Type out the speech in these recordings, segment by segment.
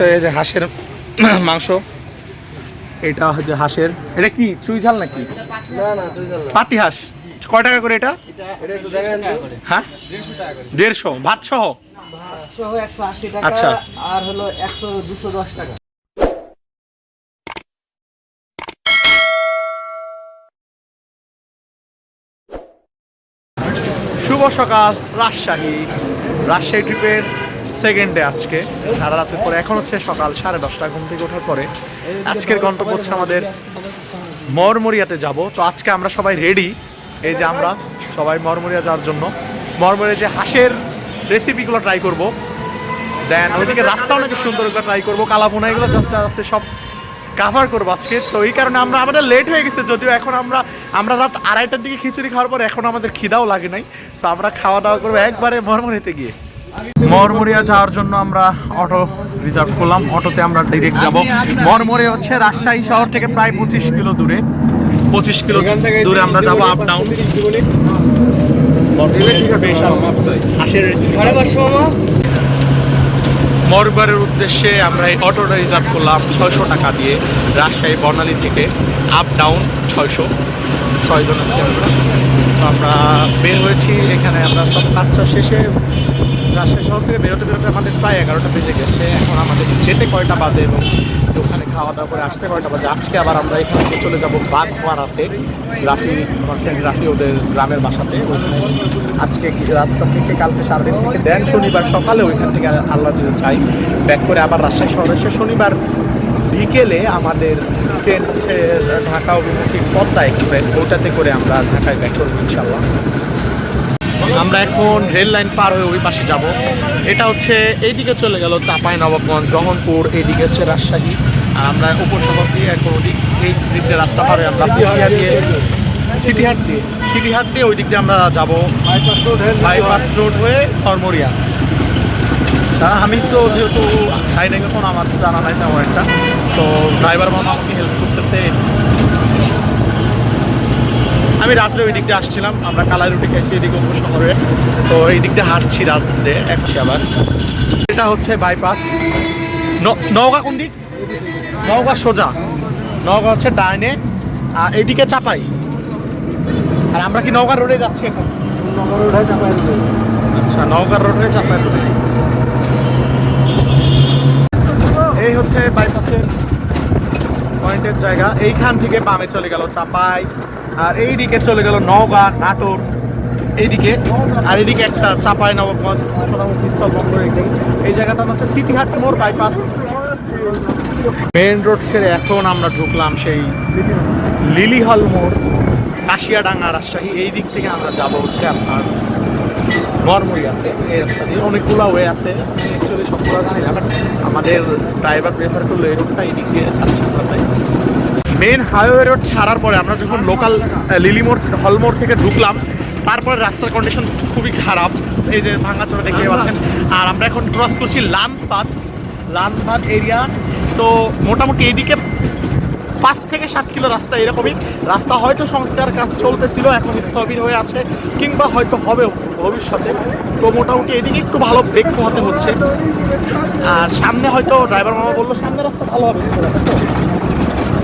হচ্ছে এই যে হাঁসের মাংস। এটা হচ্ছে হাঁসের। এটা কি চুই ঝাল নাকি? পাটি হাঁস। কয় টাকা করে এটা? হ্যাঁ? দেড়শো ভাত সহ আচ্ছা। আর হলো একশো দুশো দশ টাকা। শুভ সকাল রাজশাহী। রাজশাহী ট্রিপের সেকেন্ড ডে আজকে। সারা রাতের পরে এখন হচ্ছে সকাল সাড়ে দশটা ঘুম থেকে ওঠার পরে। আজকের গন্তব্য হচ্ছে আমাদের মরমরিয়াতে যাব। তো আজকে আমরা সবাই রেডি এই যে আমরা সবাই মরমরিয়া যাওয়ার জন্য। মরমরিয়া যে হাঁসের রেসিপিগুলো ট্রাই করব। দেন ওইদিকে রাস্তাও অনেক সুন্দর করে ট্রাই করব। কালাভুনা এগুলো জাস্ট আস্তে সব কাভার করব আজকে। তো এই কারণে আমরা আমাদের লেট হয়ে গেছে। যদিও এখন আমরা আমরা রাত আড়াইটার দিকে খিচুড়ি খাওয়ার পর এখন আমাদের খিদাও লাগে নাই। তো আমরা খাওয়া দাওয়া করব একবারে মরমরিতে গিয়ে। মরমরিয়া যাওয়ার জন্য আমরা অটো রিজার্ভ করলাম। অটোতে আমরা ডিরেক্ট যাব। মরমরিয়া হচ্ছে রাজশাহী শহর থেকে প্রায় পঁচিশ কিলো দূরে। পঁচিশ কিলো দূরে আমরা যাব আপ ডাউন মরবারের উদ্দেশ্যে আমরা এই অটোটা রিজার্ভ করলাম ছয়শো টাকা দিয়ে রাজশাহী বর্ণালী থেকে আপ ডাউন ছয়শো। ছয়জন আছি আমরা। আমরা বের হয়েছি, এখানে আমরা সব কাজটা শেষে রাজশাহী শহর থেকে বেরোতে বেরোতে আমাদের প্রায় এগারোটা বেজে গেছে। এখন আমাদের যেতে কয়টা বাজে এবং ওখানে খাওয়া দাওয়া করে আসতে কয়টা বাজে? আজকে আবার আমরা এখান থেকে চলে যাব বাগমারাতে রাফি আমার friend রাফি ওদের গ্রামের বাসাতে। আজকে রাতটা থেকে, কালকে সারাদিন থেকে দেন শনিবার। সকালে ওইখান থেকে আল্লাহ যদি চাই ব্যাক করে আবার রাজশাহী শহরে এসে শনিবার বিকেলে আমাদের ট্রেন হচ্ছে ঢাকা অভিমুখী পদ্মা এক্সপ্রেস। ওটাতে করে আমরা ঢাকায় ব্যাক করব ইনশাল্লাহ আমরা এখন রেল লাইন পার হয়ে ওই পাশে যাব। এটা হচ্ছে এইদিকে চলে গেল চাপাই নবাবগঞ্জ রহনপুর এইদিকে হচ্ছে রাজশাহী। আর আমরা উপশহর দিয়ে এখন ওদিক এই দিক দিয়ে রাস্তা পার হয়ে আমরা সিটিহাট দিয়ে। সিটিহাট দিয়ে ওই দিক দিয়ে আমরা যাব। বাইপাস রোড হয়ে ধর্মরিয়া। আচ্ছা আমি তো যেহেতু যাই না এখন আমার জানা নাই তেমন একটা। সো ড্রাইভার মামা আমাকে হেল্প করতেছে। আমি রাত্রে ওই দিকটা আসছিলাম, আমরা কালাই রুটি খাইছি এদিকে উপশহরে তো এই দিক দিয়ে হাঁটছি রাত্রে একছি আবার। এটা হচ্ছে বাইপাস নওগাঁ কোন দিক? নওগাঁ সোজা। নওগাঁ হচ্ছে ডাইনে। আর এইদিকে চাপাই। আর আমরা কি নওগাঁ রোডে যাচ্ছি এখন? আচ্ছা নওগাঁ রোড চাপাই রোডে। এই হচ্ছে বাইপাসের পয়েন্টের জায়গা। এইখান থেকে বামে চলে গেল চাপাই। আর এইদিকে চলে গেল নওগাঁ, নাটোর। এইদিকে, আর এদিকে একটা চাপাই নবগঞ্জ সোনামুখী স্থল বন্দর এই জায়গাটা হচ্ছে সিটি হাট মোড় বাইপাস। মেন রোড ছেড়ে এখন আমরা ঢুকলাম সেই লিলি হল মোড়, কাশিয়াডাঙ্গা রাজশাহী। এই দিক থেকে আমরা যাব হচ্ছে আপনার এই ওয়ে আছে। অ্যাকচুয়ালি সবগুলো আমাদের ড্রাইভার প্রেফার করল এই এই দিক দিয়ে যাচ্ছি আমরা তাই। মেন হাইওয়ে রোড ছাড়ার পরে আমরা যখন লোকাল লিলিমোড় হলমোড় থেকে ঢুকলাম তারপরে রাস্তার কন্ডিশন খুবই খারাপ। এই যে ভাঙা ভাঙাচোরা দেখতে পাচ্ছেন। আর আমরা এখন ক্রস করছি লানপাত। লানপাত এরিয়া তো মোটামুটি এইদিকে পাঁচ থেকে সাত কিলো রাস্তা এরকমই। রাস্তা হয়তো সংস্কার কাজ চলতেছিল এখন স্থবির হয়ে আছে কিংবা হয়তো হবে ভবিষ্যতে। তো মোটামুটি এদিকে একটু ভালো ব্রেক পোহাতে হচ্ছে। আর সামনে হয়তো ড্রাইভার মামা বলল সামনে রাস্তা ভালো হবে।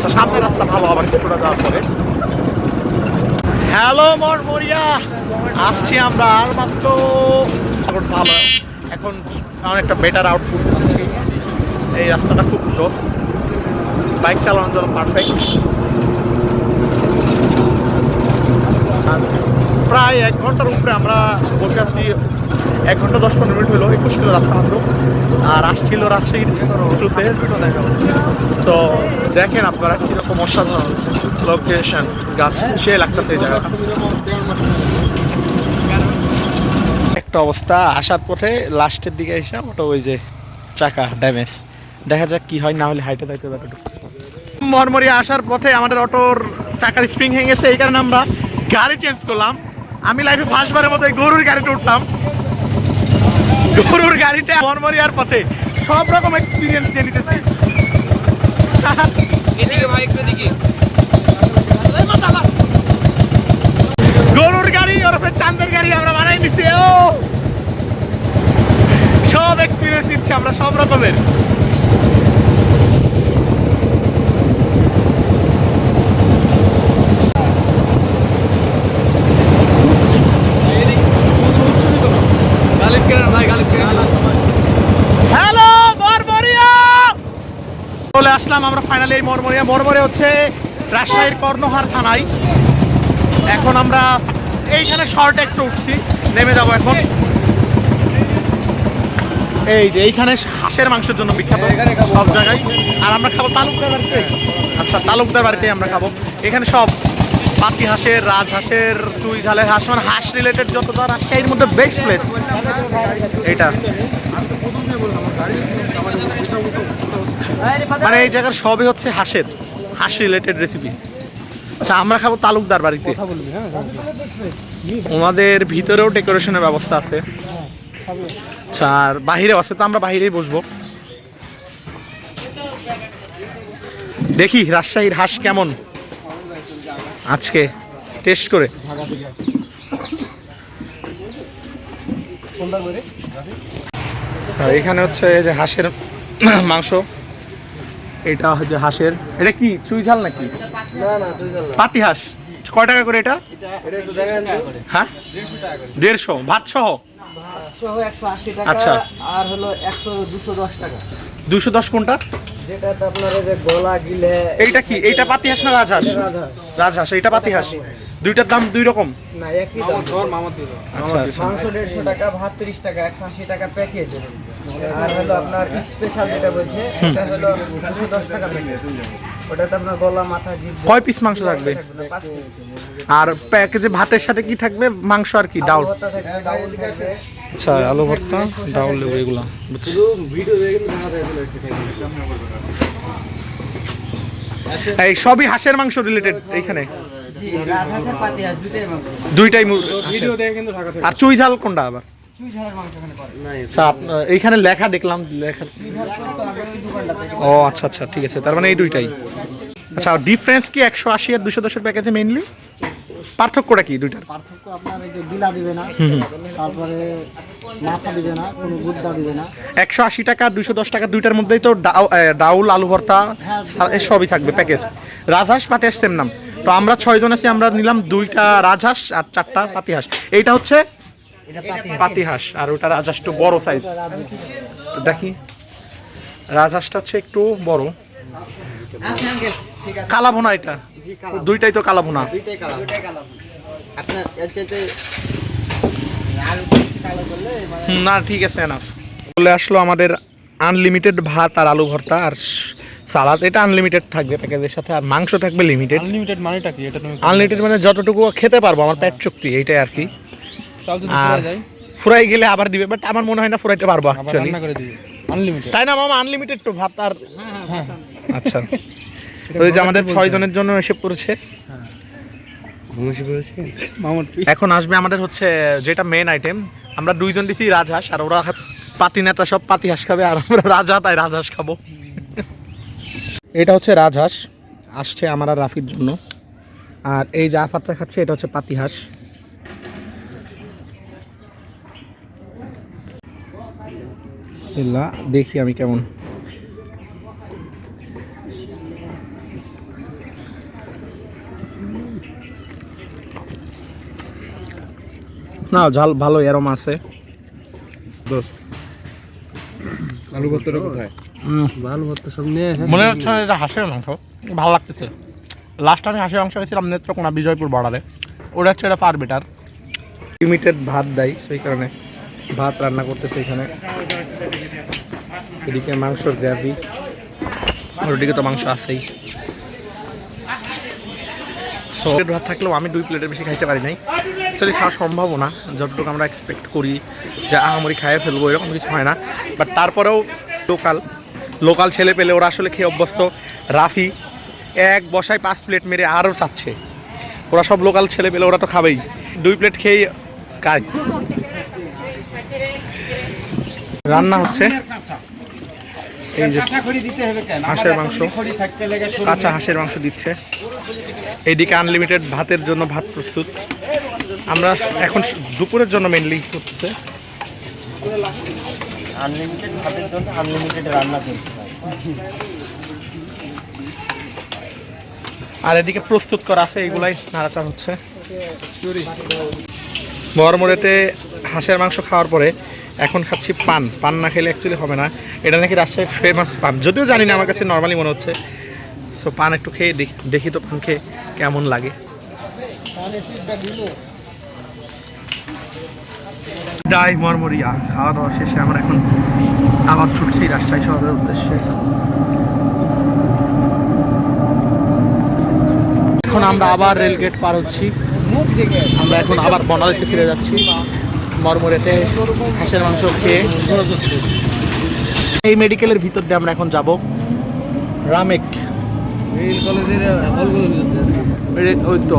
আচ্ছা সামনে রাস্তা ভালো হবে কিছুটা যাওয়ার পরে। হ্যালো মরমরিয়া আসছি আমরা আর মাত্র ভালো, এখন অনেকটা বেটার আউটপুট পাচ্ছি। এই রাস্তাটা খুব জোস বাইক চালানোর জন্য পারফেক্ট প্রায় এক ঘণ্টার উপরে আমরা বসে আছি এক ঘণ্টা দশ পনেরো মিনিট হলো একুশ কিলো রাস্তা মাত্র। আর আসছিল রাজশাহীর থ্রুতে তো দেখেন আপনারা কীরকম অসাধারণ লোকেশন গাছ সে লাগতেছে এই জায়গাটা। একটা অবস্থা আসার পথে লাস্টের দিকে এসে ওটা ওই যে চাকা ড্যামেজ দেখা যাক কি হয় না হলে হাইটে দাইতে দাঁড়াতে মরমরিয়া আসার পথে আমাদের অটোর চাকার স্প্রিং হয়ে গেছে এই কারণে আমরা গাড়ি চেঞ্জ করলাম। আমি লাইফে ফার্স্টবারের মতো গরুর গাড়িতে উঠলাম। গরুর গাড়িতে মরমরিয়ার পথে। সব রকম এক্সপিরিয়েন্স দিয়ে নিতেছি এদিকে ভাই একটু দিকে গরুর গাড়ি ওরফে চান্দের গাড়ি আমরা বানাই নিছি ও সব এক্সপিরিয়েন্স দিচ্ছি আমরা সব রকমের চলে আসলাম আমরা ফাইনালি এই মরমরিয়া। মরমরে হচ্ছে রাজশাহীর কর্ণহার থানায়। এখন আমরা এইখানে শর্ট একটু উঠছি, নেমে যাব এখন। এই যে এইখানে হাঁসের মাংসের জন্য বিখ্যাত সব জায়গায়। আর আমরা খাব তালুকদার বাড়িতে আচ্ছা তালুকদার বাড়িতে আমরা খাব। এখানে সব পাতি হাঁসের, রাজ হাঁসের, চুই ঝালের হাঁস মানে হাঁস রিলেটেড যত তার রাজশাহীর মধ্যে বেস্ট প্লেস এইটা। মানে এই জায়গার সবই হচ্ছে হাঁসের হাঁস রিলেটেড রেসিপি আচ্ছা আমরা খাব তালুকদার বাড়িতে। ওনাদের ভিতরেও ডেকোরেশনের ব্যবস্থা আছে। আচ্ছা আর বাহিরেও আছে তো আমরা বাহিরেই বসবো। দেখি রাজশাহীর হাঁস কেমন? আজকে টেস্ট করে। এখানে হচ্ছে যে হাঁসের মাংস। এটা হচ্ছে হাঁসের। এটা কি চুই ঝাল নাকি? না না তুই চল না। পাতি হাঁস। কয় টাকা করে এটা? এটা একটু দেখেন তো। হ্যাঁ? দেড়শো ভাত সহ সহ একশো আশি আচ্ছা। টাকা আর হলো একশো দুশো দশ টাকা। দুশো দশ কোনটা? যেটাতে আপনার যে গলা গিলে এইটা কি? এইটা পাতি হাঁস না রাজহাঁস? রাজহাঁস। রাজহাঁস এইটা পাতি হাঁস। দুইটার দাম দুই রকম? না একই দাম। আচ্ছা আচ্ছা। মাংস দেড়শো টাকা ভাত তিরিশ টাকা একশো আশি টাকা প্যাকেজ আর হলো আপনার স্পেশাল যেটা বলছে এটা হলো দুশো দশ টাকা প্যাকেজ ওটাতে আপনার গলা মাথা জিভ কয় পিস মাংস থাকবে? আর প্যাকেজে ভাতের সাথে কি থাকবে? মাংস আর কি ডাউল। আচ্ছা আলু ভর্তা ডাউল লেবু এগুলো এই সবই হাঁসের মাংস রিলেটেড এইখানে? জি, রাজহাঁসের পাতি হাঁস দুইটাই ভিডিও আর চুই ঝাল কোনটা আবার? আচ্ছা এইখানে লেখা দেখলাম লেখা ও আচ্ছা আচ্ছা ঠিক আছে তার মানে এই দুইটাই। আচ্ছা ডিফারেন্স কি একশো আশি আর দুশো দশের প্যাকেজে মেইনলি পার্থক্যটা কি দুইটার? পার্থক্য আপনার এই যে দিলা দিবে না তারপরে মাথা দিবে না কোনো গুদ্দা দিবে না। একশো আশি টাকা দুশো দশ টাকা দুইটার মধ্যেই তো ডাউ- ডাউল আলু ভর্তা সবই থাকবে প্যাকেজ রাজহাঁস পাতিহাঁস সেম নাম। তো আমরা ছয়জন আছি আমরা নিলাম দুইটা রাজহাঁস আর চারটা পাতি হাঁস এইটা হচ্ছে পাতি পাতি হাঁস আর ওটা রাজহাঁস একটু বড় সাইজ দেখি। রাজহাঁসটা হচ্ছে একটু বড়। আচ্ছা আঙ্কেল ঠিক আছে কালা ভোনা এটা দুইটাই তো কালা ভোনা দুইটাই কালাম দুইটাই কালাম আপনার এর চাইতে আর বেশি কালো করলে হুম, না ঠিক আছে এনাফ চলে আসলো আমাদের আনলিমিটেড ভাত আর আলু ভর্তা আর সালাদ। এটা আনলিমিটেড থাকবে প্যাকেজের সাথে। আর মাংস থাকবে লিমিটেড আনলিমিটেড মানেটা কি? এটা আনলিমিটেড মানে যতটুকু খেতে পারব আমার পেট চুক্তি এইটাই আর কি। আর ফুরাই গেলে আবার দিবে বাট আমার মনে হয় না ফুরাইতে পারব আবার অ্যাকচুয়ালি রান্না করে দিবে। আনলিমিটেড তাই না মামা? আনলিমিটেড তো ভাত আর হ্যাঁ আচ্ছা। ওই যে আমাদের ছয় জনের জন্য এসে পড়েছে মামার এখন আসবে আমাদের হচ্ছে যেটা মেন আইটেম আমরা দুইজন দিছি রাজহাঁস আর ওরা পাতি নেতা সব পাতি হাঁস খাবে আর আমরা রাজা তাই রাজহাঁস খাব। এটা হচ্ছে রাজহাঁস। আসছে আমার আর রাফির জন্য। আর এই যে আফারটা খাচ্ছে এটা হচ্ছে পাতি হাঁস। বিসমিল্লাহ, দেখি আমি কেমন। না ঝাল ভালো এরম আছে। দোস্ত। আলু ভর্তাটা কোথায়? আলু ভর্তা সব নিয়ে এসে মনে হচ্ছে এটা হাঁসের মাংস ভালো লাগতেছে। লাস্ট আমি হাঁসের মাংস খেয়েছিলাম নেত্রকোনা বিজয়পুর বর্ডারে ওটা হচ্ছে এটা ফার বেটার লিমিটেড ভাত দেয় সেই কারণে। ভাত রান্না করতেছে এখানে। এদিকে মাংসর গ্রাভি। ওদিকে তো মাংস আছেই। সো ভাত থাকলেও আমি দুই প্লেটের বেশি খাইতে পারি নাই। অ্যাকচুয়ালি খাওয়া সম্ভব না। যতটুকু আমরা এক্সপেক্ট করি যে আহামরি খাইয়ে ফেলব, এরকম কিছু হয় না। বাট তারপরেও লোকাল লোকাল ছেলে পেলে ওরা আসলে খেয়ে অভ্যস্ত। রাফি এক বসায় পাঁচ প্লেট মেরে আরও চাচ্ছে। ওরা সব লোকাল ছেলে পেলে ওরা তো খাবেই। দুই প্লেট খেয়ে কাজ। রান্না হচ্ছে। এই যে হাঁসের মাংস। কাঁচা হাঁসের মাংস দিচ্ছে। এইদিকে আনলিমিটেড ভাতের জন্য ভাত প্রস্তুত। আমরা এখন দুপুরের জন্য মেনলি করতেছে। আনলিমিটেড ভাতের জন্য আনলিমিটেড রান্না করতে আর এদিকে প্রস্তুত করা আছে এগুলাই নাড়াচাড়া হচ্ছে। বরমোড়েতে হাঁসের মাংস খাওয়ার পরে এখন খাচ্ছি পান। পান না খেলে অ্যাকচুয়ালি হবে না। এটা নাকি রাজশাহীর ফেমাস পান। যদিও জানি না, আমার কাছে নর্মালি মনে হচ্ছে। সো পান একটু খেয়ে দেখি তো পান খেয়ে কেমন লাগে। ডাই মরমরিয়া, খাওয়া দাওয়া শেষে আমরা এখন আবার ছুটছি রাজশাহী শহরের উদ্দেশ্যে। এখন আমরা আবার রেলগেট পার হচ্ছি। আমরা এখন আবার বনালিতে ফিরে যাচ্ছি। মরমরেতে হাঁসের মাংস খেয়ে এই মেডিকেলের ভিতর দিয়ে আমরা এখন যাব রামেক। ওই তো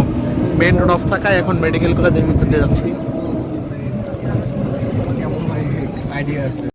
মেন রোড অফ থাকায় এখন মেডিকেল কলেজের ভিতর দিয়ে যাচ্ছি আইডিয়া আছে।